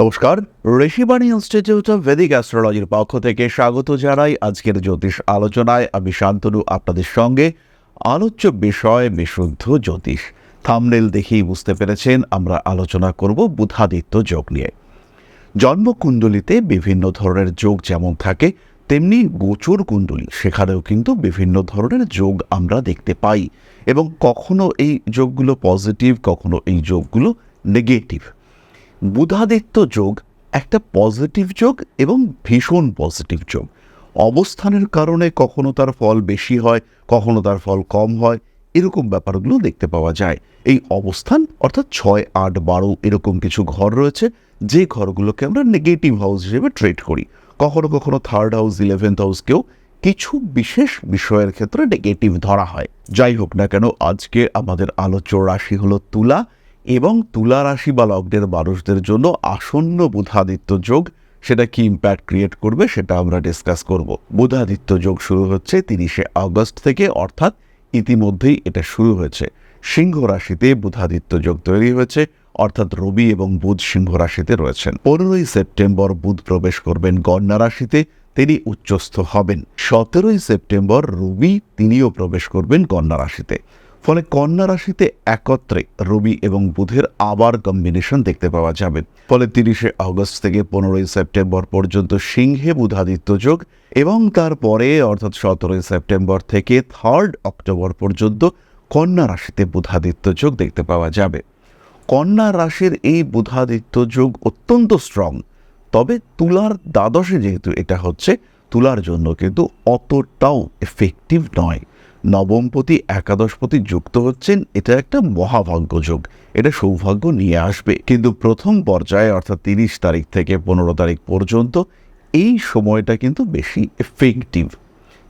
নমস্কার, Rishibani institute of Vedic অ্যাস্ট্রোলজির পক্ষ থেকে স্বাগত জানাই আজকের জ্যোতিষ আলোচনায়। আমি শান্তনু, আপনাদের সঙ্গে আলোচ্য বিষয় বিশুদ্ধ জ্যোতিষ। থামনেল দেখেই বুঝতে পেরেছেন, আমরা আলোচনা করব বুধাদিত্য যোগ নিয়ে। জন্মকুণ্ডলিতে বিভিন্ন ধরনের যোগ যেমন থাকে, তেমনি গোচর কুণ্ডলী, সেখানেও কিন্তু বিভিন্ন ধরনের যোগ আমরা দেখতে পাই। এবং কখনো এই যোগগুলো পজিটিভ কখনো এই যোগগুলো নেগেটিভ বুধাদিত্য যোগ একটা পজিটিভ যোগ এবং ভীষণ পজিটিভ যোগ। অবস্থানের কারণে কখনো তার ফল বেশি হয়, কখনো তার ফল কম হয়, এরকম ব্যাপারগুলো দেখতে পাওয়া যায়। এই অবস্থান অর্থাৎ ছয়, আট, বারো এরকম কিছু ঘর রয়েছে, যে ঘরগুলোকে আমরা নেগেটিভ হাউস হিসেবে ট্রেড করি। কখনো কখনো থার্ড হাউস ইলেভেন্থ হাউসকেও কিছু বিশেষ বিষয়ের ক্ষেত্রে নেগেটিভ ধরা হয়। যাই হোক না কেন, আজকে আমাদের আলোচ্য রাশি হলো তুলা। এবং তুলা রাশি বা লগ্নের মানুষদের জন্য আসন্ন বুধাদিত্য যোগ, সেটা কি ইম্প্যাক্ট ক্রিয়েট করবে সেটা আমরা ডিসকাস করব। বুধাদিত্য যোগ শুরু হচ্ছে তিরিশে আগস্ট থেকে, অর্থাৎ ইতিমধ্যেই এটা শুরু হয়েছে। সিংহ রাশিতে বুধাদিত্য যোগ তৈরি হয়েছে, অর্থাৎ রবি এবং বুধ সিংহ রাশিতে রয়েছেন। পনেরোই সেপ্টেম্বর বুধ প্রবেশ করবেন কন্যা রাশিতে, তিনি উচ্চস্থ হবেন। সতেরোই সেপ্টেম্বর রবি, তিনিও প্রবেশ করবেন কন্যা রাশিতে। ফলে কন্যা রাশিতে একত্রে রবি এবং বুধের আবার কম্বিনেশন দেখতে পাওয়া যাবে। ফলে তিরিশে আগস্ট থেকে পনেরোই সেপ্টেম্বর পর্যন্ত সিংহে বুধাদিত্য যোগ এবং তারপরে, অর্থাৎ সতেরোই সেপ্টেম্বর থেকে থার্ড অক্টোবর পর্যন্ত কন্যা রাশিতে বুধাদিত্য যোগ দেখতে পাওয়া যাবে। কন্যা রাশির এই বুধাদিত্য যোগ অত্যন্ত স্ট্রং তবে তুলার দ্বাদশে যেহেতু এটা হচ্ছে, তুলার জন্য কিন্তু অতটাও এফেক্টিভ নয়। নবমপতি একাদশপতি যুক্ত হচ্ছেন, এটা একটা মহাভাগ্য যোগ। এটা সৌভাগ্য নিয়ে আসবে। কিন্তু প্রথম পর্যায়ে, অর্থাৎ তিরিশ তারিখ থেকে পনেরো তারিখ পর্যন্ত, এই সময়টা কিন্তু বেশি এফেক্টিভ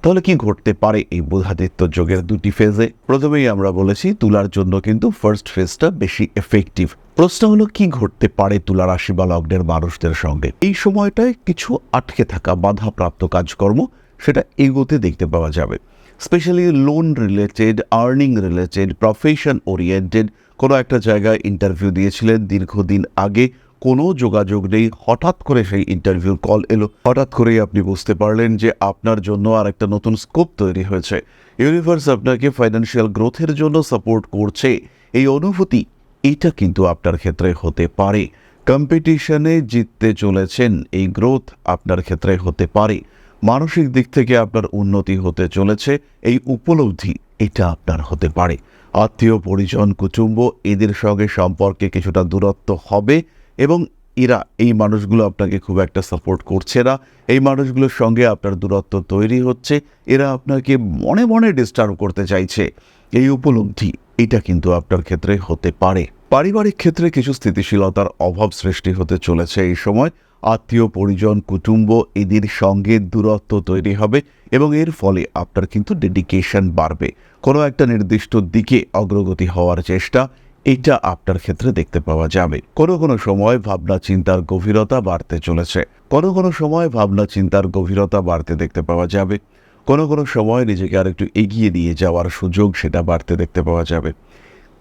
তাহলে কি ঘটতে পারে এই বুধাদিত্য যোগের দুটি ফেজে প্রথমেই আমরা বলেছি, তুলার জন্য কিন্তু ফার্স্ট ফেজটা বেশি এফেক্টিভ প্রশ্ন হলো, কি ঘটতে পারে তুলা রাশি বা লগ্নের মানুষদের সঙ্গে? এই সময়টায় কিছু আটকে থাকা বাধাপ্রাপ্ত কাজকর্ম, সেটা এগোতে দেখতে পাওয়া যাবে। Specially loan related, earning related, profession oriented কোনো একটা জায়গায় ইন্টারভিউ দিয়েছিলেন। দীর্ঘদিন আগে কোনো যোগাযোগ নেই। হঠাৎ করে সেই ইন্টারভিউর কল এলো। হঠাৎ করেই আপনি বুঝতে পারলেন যে আপনার জন্য আর একটা নতুন স্কোপ তৈরি হয়েছে। ইউনিভার্স আপনাকে ফাইন্যান্সিয়াল গ্রোথের জন্য সাপোর্ট করছে। এই অনুভূতি, এটা কিন্তু আপনার ক্ষেত্রে হতে পারে। কম্পিটিশনে জিততে চলেছেন। এই গ্রোথ আপনার ক্ষেত্রে হতে পারে। মানসিক দিক থেকে আপনার উন্নতি হতে চলেছে, এই উপলব্ধি এটা আপনার হতে পারে। আত্মীয়, পরিজন, কুটুম্ব এদের সঙ্গে সম্পর্কে কিছুটা দূরত্ব হবে এবং এরা, এই মানুষগুলো আপনাকে খুব একটা সাপোর্ট করছে না। এই মানুষগুলোর সঙ্গে আপনার দূরত্ব তৈরি হচ্ছে, এরা আপনাকে মনে মনে ডিস্টার্ব করতে চাইছে। এই উপলব্ধি এটা কিন্তু আপনার ক্ষেত্রে হতে পারে। পারিবারিক ক্ষেত্রে কিছু স্থিতিশীলতার অভাব সৃষ্টি হতে চলেছে এই সময়। আত্মীয়, পরিজন, কুটুম্ব এদের সঙ্গে দূরত্ব তৈরি হবে এবং এর ফলে আপনার কিন্তু ডেডিকেশন বাড়বে। কোনো একটা নির্দিষ্ট দিকে অগ্রগতি হওয়ার চেষ্টা, এটা আপনার ক্ষেত্রে দেখতে পাওয়া যাবে। কোনো কোনো সময় ভাবনা চিন্তার গভীরতা বাড়তে চলেছে। কোনো কোনো সময় ভাবনা চিন্তার গভীরতা বাড়তে দেখতে পাওয়া যাবে। কোনো কোনো সময় নিজেকে আরেকটু এগিয়ে দিয়ে যাওয়ার সুযোগ সেটা বাড়তে দেখতে পাওয়া যাবে।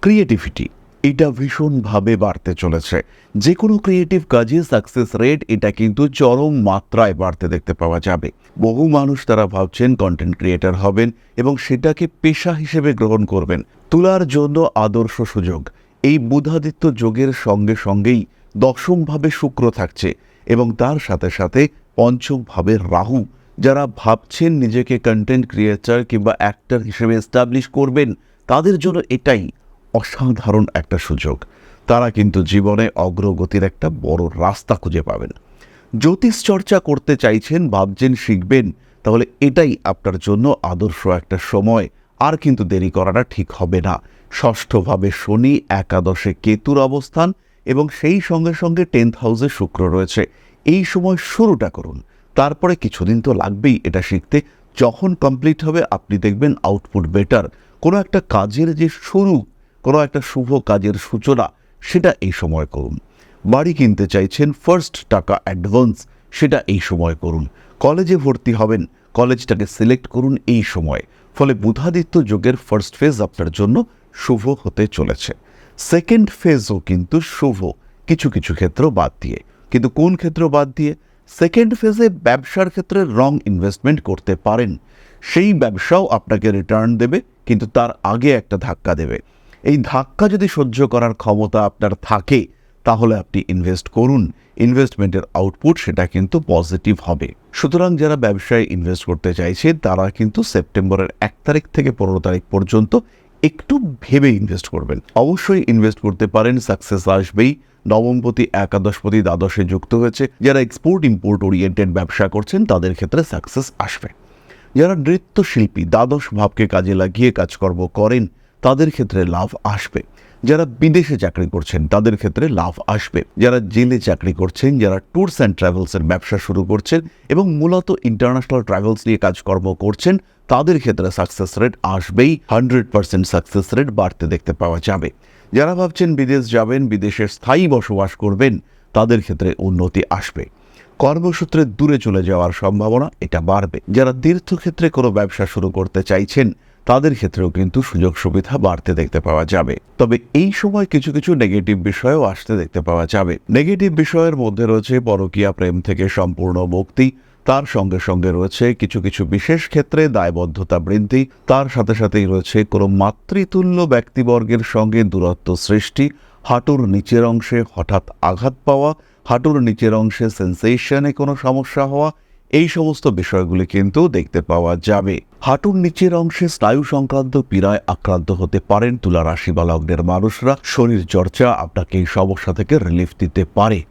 ক্রিয়েটিভিটি এটা ভীষণভাবে বাড়তে চলেছে। যে কোনো ক্রিয়েটিভ কাজে সাকসেস রেট এটা কিন্তু চরম মাত্রায় বাড়তে দেখতে পাওয়া যাবে। বহু মানুষ তারা ভাবছেন কন্টেন্ট ক্রিয়েটার হবেন এবং সেটাকে পেশা হিসেবে গ্রহণ করবেন। তোলার জন্য আদর্শ সুযোগ। এই বুধাদিত্য যোগের সঙ্গে সঙ্গেই দশমভাবে শুক্র থাকছে এবং তার সাথে সাথে পঞ্চমভাবে রাহু। যারা ভাবছেন নিজেকে কন্টেন্ট ক্রিয়েটার কিংবা অ্যাক্টর হিসেবে এস্টাবলিশ করবেন, তাদের জন্য এটাই অসাধারণ একটা সুযোগ। তারা কিন্তু জীবনে অগ্রগতির একটা বড় রাস্তা খুঁজে পাবেন। জ্যোতিষ চর্চা করতে চাইছেন, ভাবছেন, শিখবেন, তাহলে এটাই আপনার জন্য আদর্শ একটা সময়। আর কিন্তু দেরি করাটা ঠিক হবে না। ষষ্ঠভাবে শনি, একাদশে কেতুর অবস্থান এবং সেই সঙ্গে সঙ্গে টেন্থ হাউসে শুক্র রয়েছে। এই সময় শুরুটা করুন। তারপরে কিছুদিন তো লাগবেই এটা শিখতে। যখন কমপ্লিট হবে, আপনি দেখবেন আউটপুট বেটার কোনো একটা কাজের যে শুরু কোনো একটা শুভ কাজের সূচনা, সেটা এই সময় করুন। বাড়ি কিনতে চাইছেন ফার্স্ট টাকা অ্যাডভান্স সেটা এই সময় করুন। কলেজে ভর্তি হবেন, কলেজটাকে সিলেক্ট করুন এই সময়। ফলে বুধাদিত্য যোগের ফার্স্ট ফেজ আপনার জন্য শুভ হতে চলেছে। সেকেন্ড ফেজও কিন্তু শুভ, কিছু কিছু ক্ষেত্র বাদ দিয়ে। কিন্তু কোন ক্ষেত্র বাদ দিয়ে? সেকেন্ড ফেজে ব্যবসার ক্ষেত্রে রং ইনভেস্টমেন্ট করতে পারেন। সেই ব্যবসাও আপনাকে রিটার্ন দেবে, কিন্তু তার আগে একটা ধাক্কা দেবে। এই ধাক্কা যদি সহ্য করার ক্ষমতা আপনার থাকে, তাহলে আপনি ইনভেস্ট করুন। ইনভেস্টমেন্টের আউটপুট সেটা কিন্তু পজিটিভ হবে। সুতরাং যারা ব্যবসায় ইনভেস্ট করতে চাইছে, তারা কিন্তু সেপ্টেম্বরের এক তারিখ থেকে পনেরো তারিখ পর্যন্ত একটু ভেবে ইনভেস্ট করবেন। অবশ্যই ইনভেস্ট করতে পারেন সাকসেস আসবেই। নবমপতি, একাদশপতি, দ্বাদশে যুক্ত হয়েছে। যারা এক্সপোর্ট ইম্পোর্ট ওরিয়েন্টেড ব্যবসা করছেন, তাদের ক্ষেত্রে সাকসেস আসবে। যারা নৃত্যশিল্পী, দ্বাদশ ভাবকে কাজে লাগিয়ে কাজকর্ম করেন তাদের ক্ষেত্রে লাভ আসবে। যারা বিদেশে চাকরি করছেন, তাদের ক্ষেত্রে লাভ আসবে। যারা জেলে চাকরি করছেন, যারা ট্যুরস অ্যান্ড ট্রাভেলসের ব্যবসা শুরু করছেন এবং মূলত ইন্টারন্যাশনাল ট্রাভেলস নিয়ে কাজকর্ম করছেন, তাদের ক্ষেত্রে সাকসেস রেট আসবেই হান্ড্রেড পার্সেন্ট সাকসেস রেট বাড়তে দেখতে পাওয়া যাবে। যারা ভাবছেন বিদেশ যাবেন, বিদেশে স্থায়ী বসবাস করবেন, তাদের ক্ষেত্রে উন্নতি আসবে। কর্মসূত্রে দূরে চলে যাওয়ার সম্ভাবনা এটা বাড়বে। যারা তীর্থক্ষেত্রে কোনো ব্যবসা শুরু করতে চাইছেন তাদের ক্ষেত্রেও কিন্তু সুযোগ সুবিধা বাড়তে দেখতে পাওয়া যাবে। তবে এই সময় কিছু কিছু নেগেটিভ বিষয়ও আসতে দেখতে পাওয়া যাবে। নেগেটিভ বিষয়ের মধ্যে রয়েছে পরকীয়া প্রেম থেকে সম্পূর্ণ মুক্তি, তার সঙ্গে সঙ্গে রয়েছে কিছু কিছু বিশেষ ক্ষেত্রে দায়বদ্ধতা বৃদ্ধি, তার সাথে সাথেই রয়েছে কোনো মাতৃতুল্য ব্যক্তিবর্গের সঙ্গে দূরত্ব সৃষ্টি, হাঁটুর নিচের অংশে হঠাৎ আঘাত পাওয়া, হাঁটুর নিচের অংশে সেন্সেশনে কোনো সমস্যা হওয়া এই সমস্ত বিষয়গুলি কিন্তু দেখতে পাওয়া যাবে। হাঁটুর নিচের অংশে স্নায়ু সংক্রান্ত পীড়ায় আক্রান্ত হতে পারেন তুলা রাশি বা লগ্নের মানুষরা। শরীর চর্চা আপনাকে এই সমস্যা থেকে রিলিফ দিতে পারে।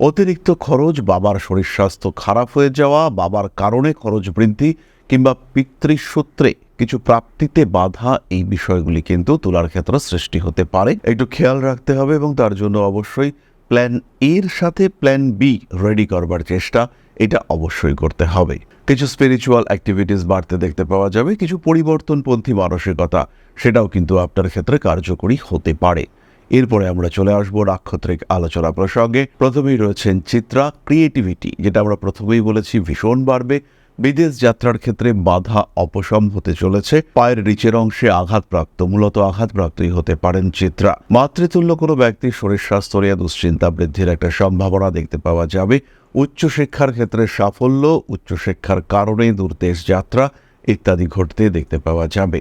অতিরিক্ত খরচ, বাবার শরীর স্বাস্থ্য খারাপ হয়ে যাওয়া, বাবার কারণে খরচ বৃদ্ধি কিংবা পিতৃসূত্রে কিছু প্রাপ্তিতে বাধা, এই বিষয়গুলি কিন্তু তুলার ক্ষেত্রে সৃষ্টি হতে পারে। একটু খেয়াল রাখতে হবে এবং তার জন্য অবশ্যই প্ল্যান এর সাথে প্ল্যান বি রেডি করবার চেষ্টা। এটা অবশ্যই করতে হবে। কিছু স্পিরিচুয়াল অ্যাক্টিভিটিস বাড়তে দেখতে পাওয়া যাবে, কিছু পরিবর্তনপন্থী মানসিকতা, সেটাও কিন্তু আপনার ক্ষেত্রে কার্যকরী হতে পারে। এরপরে আমরা চলে আসব নাক্ষত্রিক আলোচনা প্রসঙ্গে। প্রথমেই রয়েছেন চিত্রা ক্রিয়েটিভিটি যেটা আমরা প্রথমেই বলেছি, ভীষণ বাড়বে। বিদেশ যাত্রার ক্ষেত্রে বাধা অপশম হতে চলেছে। পায়ের নিচের অংশে আঘাতপ্রাপ্ত, মূলত আঘাতপ্রাপ্তই হতে পারেন চিত্রা। মাতৃতুল্য কোনো ব্যক্তির শরীর স্বাস্থ্য নিয়ে দুশ্চিন্তা বৃদ্ধির একটা সম্ভাবনা দেখতে পাওয়া যাবে। উচ্চশিক্ষার ক্ষেত্রে সাফল্য, উচ্চশিক্ষার কারণে দূরদেশ যাত্রা ইত্যাদি ঘটতে দেখতে পাওয়া যাবে।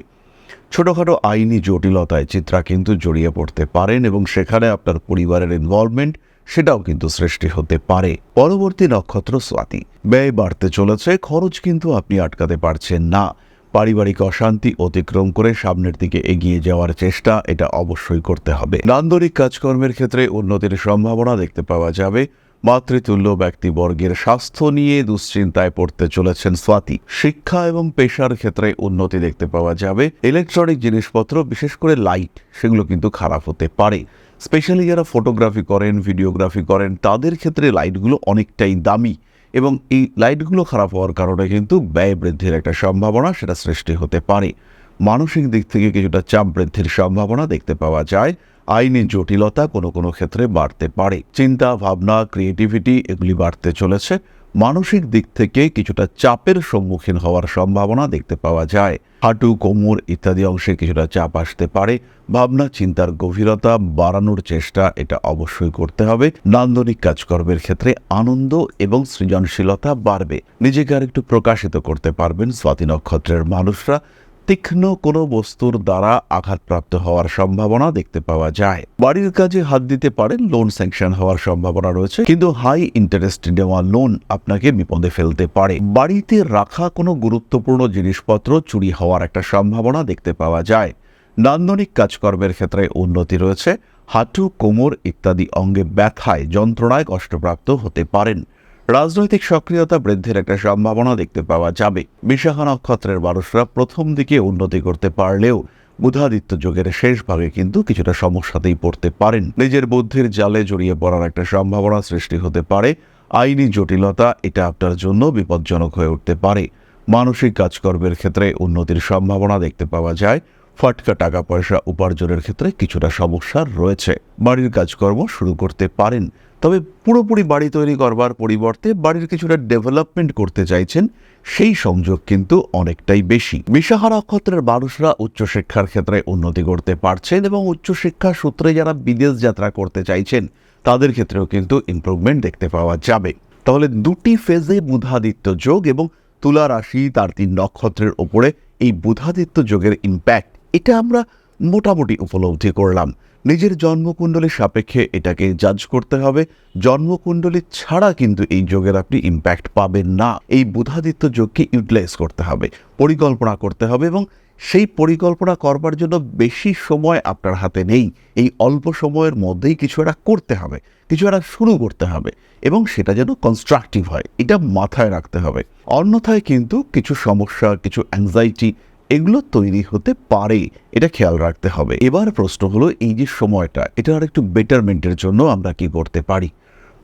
ছোটখাটো আইনি জটিলতায় চিত্রা কিন্তু জড়িয়ে পড়তে পারেন এবং সেখানে আপনার পরিবারের ইনভলভমেন্ট সেটাও কিন্তু সৃষ্টি হতে পারে। পরবর্তী নক্ষত্র স্বাতি। ব্যয় বাড়তে চলেছে, খরচ কিন্তু আপনি আটকাতে পারছেন না। পারিবারিক অশান্তি অতিক্রম করে সামনের দিকে এগিয়ে যাওয়ার চেষ্টা এটা অবশ্যই করতে হবে। নান্দনিক কাজকর্মের ক্ষেত্রে উন্নতির সম্ভাবনা দেখতে পাওয়া যাবে। মাতৃতুল্য ব্যক্তিবর্গের স্বাস্থ্য নিয়ে দুশ্চিন্তায় পড়তে চলেছেন স্বাতি। শিক্ষা এবং পেশার ক্ষেত্রে উন্নতি দেখতে পাওয়া যাবে। ইলেকট্রনিক জিনিসপত্র, বিশেষ করে লাইট, সেগুলো কিন্তু খারাপ হতে পারে। স্পেশালি যারা ফটোগ্রাফি করেন, ভিডিওগ্রাফি করেন, তাদের ক্ষেত্রে লাইটগুলো অনেকটাই দামি এবং এই লাইটগুলো খারাপ হওয়ার কারণে কিন্তু ব্যয় বৃদ্ধির একটা সম্ভাবনা সেটা সৃষ্টি হতে পারে। মানসিক দিক থেকে কিছুটা চাপ বৃদ্ধির সম্ভাবনা দেখতে পাওয়া যায়। আইনি জটিলতা কোনো কোনো ক্ষেত্রে বাড়তে পারে। চিন্তা, ভাবনা ক্রিয়েটিভিটি এগুলি বাড়তে চলেছে। মানসিক দিক থেকে কিছুটা চাপের সম্মুখীন হওয়ার সম্ভাবনা দেখতে পাওয়া যায়। হাঁটু, কোমর ইত্যাদি অংশে কিছুটা চাপ আসতে পারে। ভাবনা, চিন্তার গভীরতা বাড়ানোর চেষ্টা এটা অবশ্যই করতে হবে। নান্দনিক কাজকর্মের ক্ষেত্রে আনন্দ এবং সৃজনশীলতা বাড়বে। নিজেকে আর একটু প্রকাশিত করতে পারবেন স্বাতি নক্ষত্রের মানুষরা। তীক্ষ্ণ কোনো বস্তুর দ্বারা আঘাতপ্রাপ্ত হওয়ার সম্ভাবনা দেখতে পাওয়া যায়। বাড়ির কাজে হাত দিতে পারেন লোন স্যাংশন হওয়ার সম্ভাবনা রয়েছে, কিন্তু হাই ইন্টারেস্ট নেওয়া লোন আপনাকে বিপদে ফেলতে পারে। বাড়িতে রাখা কোনো গুরুত্বপূর্ণ জিনিসপত্র চুরি হওয়ার একটা সম্ভাবনা দেখতে পাওয়া যায়। নান্দনিক কাজকর্মের ক্ষেত্রে উন্নতি রয়েছে, হাঁটু, কোমর ইত্যাদি অঙ্গে ব্যথায় যন্ত্রণায় কষ্টপ্রাপ্ত হতে পারেন। রাজনৈতিক সক্রিয়তা বৃদ্ধির একটা সম্ভাবনা দেখতে পাওয়া যাবে। বিশাখা নক্ষত্রের মানুষরা প্রথম দিকে উন্নতি করতে পারলেও বুধাদিত্য যুগের শেষ ভাগে কিন্তু কিছুটা সমস্যাতেই পড়তে পারেন। নিজের বুদ্ধির জালে জড়িয়ে পড়ার একটা সম্ভাবনা সৃষ্টি হতে পারে। আইনি জটিলতা এটা আপনার জন্য বিপজ্জনক হয়ে উঠতে পারে। মানসিক কাজকর্মের ক্ষেত্রে উন্নতির সম্ভাবনা দেখতে পাওয়া যায়। ফটকা টাকা পয়সা উপার্জনের ক্ষেত্রে কিছুটা সমস্যা রয়েছে। বাড়ির কাজকর্ম শুরু করতে পারেন, তবে পুরোপুরি বাড়ি তৈরি করবার পরিবর্তে বাড়ির কিছুটা ডেভেলপমেন্ট করতে চাইছেন, সেই সংযোগ কিন্তু অনেকটাই বেশি। বিশাখা নক্ষত্রের মানুষরা উচ্চশিক্ষার ক্ষেত্রে উন্নতি করতে পারছেন এবং উচ্চশিক্ষা সূত্রে যারা বিদেশ যাত্রা করতে চাইছেন, তাদের ক্ষেত্রেও কিন্তু ইমপ্রুভমেন্ট দেখতে পাওয়া যাবে। তাহলে দুটি ফেজে বুধাদিত্য যোগ এবং তুলা রাশি তার তিন নক্ষত্রের ওপরে এই বুধাদিত্য যোগের ইম্প্যাক্ট এটা আমরা মোটামুটি উপলব্ধি করলাম। নিজের জন্মকুণ্ডলীর সাপেক্ষে এটাকে জাজ করতে হবে। জন্মকুণ্ডলী ছাড়া কিন্তু এই যোগের আপনি ইম্প্যাক্ট পাবেন না। এই বুধাদিত্য যোগকে ইউটিলাইজ করতে হবে, পরিকল্পনা করতে হবে এবং সেই পরিকল্পনা করবার জন্য বেশি সময় আপনার হাতে নেই। এই অল্প সময়ের মধ্যেই কিছু একটা করতে হবে, কিছু একটা শুরু করতে হবে এবং সেটা যেন কনস্ট্রাকটিভ হয়। এটা মাথায় রাখতে হবে। অন্যথায় কিন্তু কিছু সমস্যা, কিছু অ্যাংজাইটি এগুলো তৈরি হতে পারে, এটা খেয়াল রাখতে হবে। এবার প্রশ্ন হলো, এই যে সময়টা, এটা আর একটু বেটারমেন্টের জন্য আমরা কি করতে পারি?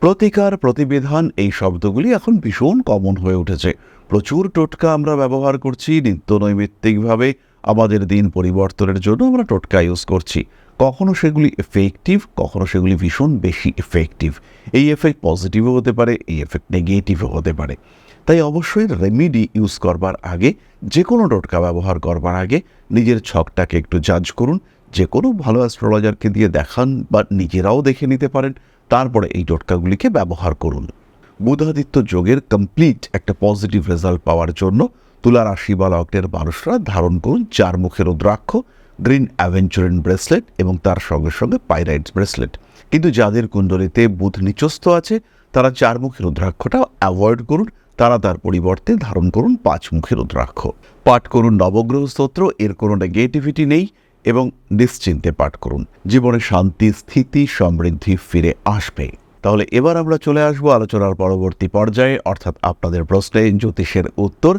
প্রতিকার, প্রতিবিধান, এই শব্দগুলি এখন ভীষণ কমন হয়ে উঠেছে। প্রচুর টোটকা আমরা ব্যবহার করছি নিত্য নৈমিত্তিকভাবে আমাদের দিন পরিবর্তনের জন্য আমরা টোটকা ইউজ করছি। কখনো সেগুলি এফেক্টিভ কখনো সেগুলি ভীষণ বেশি এফেক্টিভ এই এফেক্ট পজিটিভও হতে পারে, এই এফেক্ট নেগেটিভও হতে পারে। তাই অবশ্যই রেমিডি ইউজ করবার আগে যে কোনো টোটকা ব্যবহার করবার আগে নিজের ছকটাকে একটু জাজ করুন যে কোনো ভালো অ্যাস্ট্রোলজারকে দিয়ে দেখান বা নিজেরাও দেখে নিতে পারেন, তারপরে এই টোটকাগুলিকে ব্যবহার করুন। বুধাদিত্য যোগের কমপ্লিট একটা পজিটিভ রেজাল্ট পাওয়ার জন্য তুলা রাশি বা লগ্নের মানুষরা ধারণ করুন চার মুখের রুদ্রাক্ষ গ্রিন অ্যাভেঞ্চুরিন ব্রেসলেট এবং তার সঙ্গে সঙ্গে পাইরাইটস ব্রেসলেট কিন্তু যাদের কুণ্ডলিতে বুধ নিচস্থ আছে, তারা চার মুখের রুদ্রাক্ষটা অ্যাভয়েড করুন তারা তার পরিবর্তে ধারণ করুন পাঁচ মুখে রুদ্রাক্ষ। পাঠ করুন নবগ্রহ স্তোত্র, এর কোনো নেগেটিভিটি নেই এবং নিশ্চিন্তে পাঠ করুন। জীবনে শান্তি, স্থিতি, সমৃদ্ধি ফিরে আসবে। তাহলে এবার আমরা চলে আসব আলোচনার পরবর্তী পর্যায়ে, অর্থাৎ আপনাদের প্রশ্নে জ্যোতিষের উত্তর।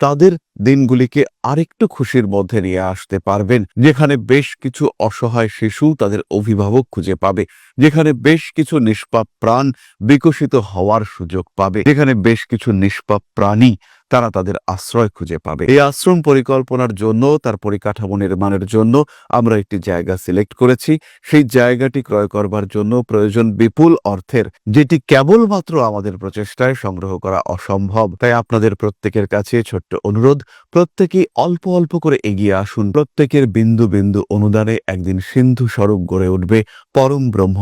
তাদের দিনগুলিকে আরেকটু খুশির মধ্যে নিয়ে আসতে পারবেন। যেখানে বেশ কিছু অসহায় শিশু তাদের অভিভাবক খুঁজে পাবে। যেখানে বেশ কিছু নিষ্পাপ প্রাণ বিকশিত হওয়ার সুযোগ পাবে। যেখানে বেশ কিছু নিষ্পাপ প্রাণী তারা তাদের আশ্রয় খুঁজে পাবে। এই আশ্রম পরিকল্পনার জন্য, তার পরিকাঠামো নির্মাণের জন্য আমরা একটি জায়গা সিলেক্ট করেছি। সেই জায়গাটি ক্রয় করবার জন্য প্রয়োজন বিপুল অর্থের, যেটি কেবলমাত্র আমাদের প্রচেষ্টায় সংগ্রহ করা অসম্ভব। তাই আপনাদের প্রত্যেকের কাছে ছোট্ট অনুরোধ, প্রত্যেকেই অল্প অল্প করে এগিয়ে আসুন। প্রত্যেকের বিন্দু বিন্দু অনুদানে একদিন সিন্ধু স্বরূপ গড়ে উঠবে পরম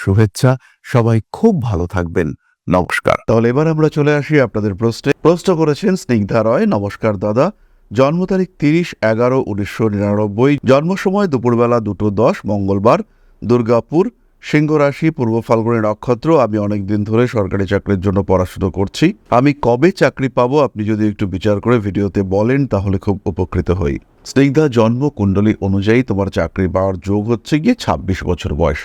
শুভেচ্ছা। সবাই খুব ভালো থাকবেন। নমস্কার। তাহলে এবার আমরা চলে আসি আপনাদের প্রশ্নে। প্রশ্ন করেছেন স্নিগ্ধা রয়, নমস্কার দাদা। জন্ম তারিখ তিরিশ এগারো উনিশশো নিরানব্বই। জন্ম সময় দুপুরবেলা দুটো দশ, মঙ্গলবার। দুর্গাপুর সিংহ রাশি পূর্ব ফাল্গুনী নক্ষত্র। আমি অনেক দিন ধরে সরকারি চাকরির জন্য পড়াশুনো করছি। আমি কবে চাকরি পাবো, আপনি যদি একটু বিচার করে ভিডিওতে বলেন, তাহলে খুব উপকৃত হই। স্নিগ্ধা, জন্ম কুণ্ডলী অনুযায়ী তোমার চাকরি পাওয়ার যোগ হচ্ছে গিয়ে ছাব্বিশ বছর বয়স।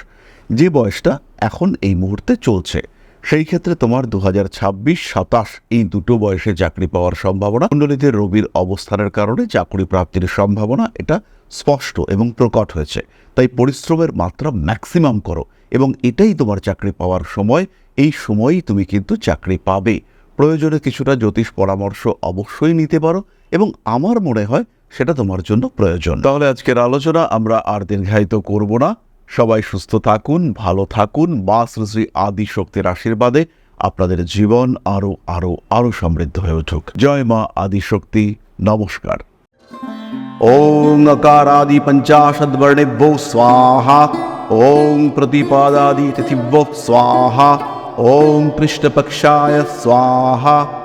যে বয়সটা এখন এই মুহূর্তে চলছে। সেই ক্ষেত্রে তোমার দু হাজার ছাব্বিশ সাতাশ এই দুটো বয়সে চাকরি পাওয়ার সম্ভাবনা কুণ্ডলীতে রবির অবস্থানের কারণে চাকরি প্রাপ্তির সম্ভাবনা এটা স্পষ্ট এবং প্রকট হয়েছে। তাই পরিশ্রমের মাত্রা ম্যাক্সিমাম করো এবং এটাই তোমার চাকরি পাওয়ার সময়। এই সময়েই তুমি কিন্তু চাকরি পাবে। প্রয়োজনে কিছুটা জ্যোতিষ পরামর্শ অবশ্যই নিতে পারো এবং আমার মনে হয় সেটা তোমার জন্য প্রয়োজন। তাহলে আজকের আলোচনা আমরা আর দীর্ঘায়িত করব না। সবাই সুস্থ থাকুন, ভালো থাকুন। মা শ্রী আদি শক্তির আশীর্বাদে আপনাদের জীবন আরও আরও আরও সমৃদ্ধ হয়ে উঠুক। জয় মা আদি শক্তি নমস্কার। ওং আকারাদি পঞ্চাশদ্বর্ণেভ্যো স্বাহা। ওং প্রতিপাদাদি তিথিভ্যো স্বাহা। ওং পৃষ্ঠপক্ষায় স্বাহা।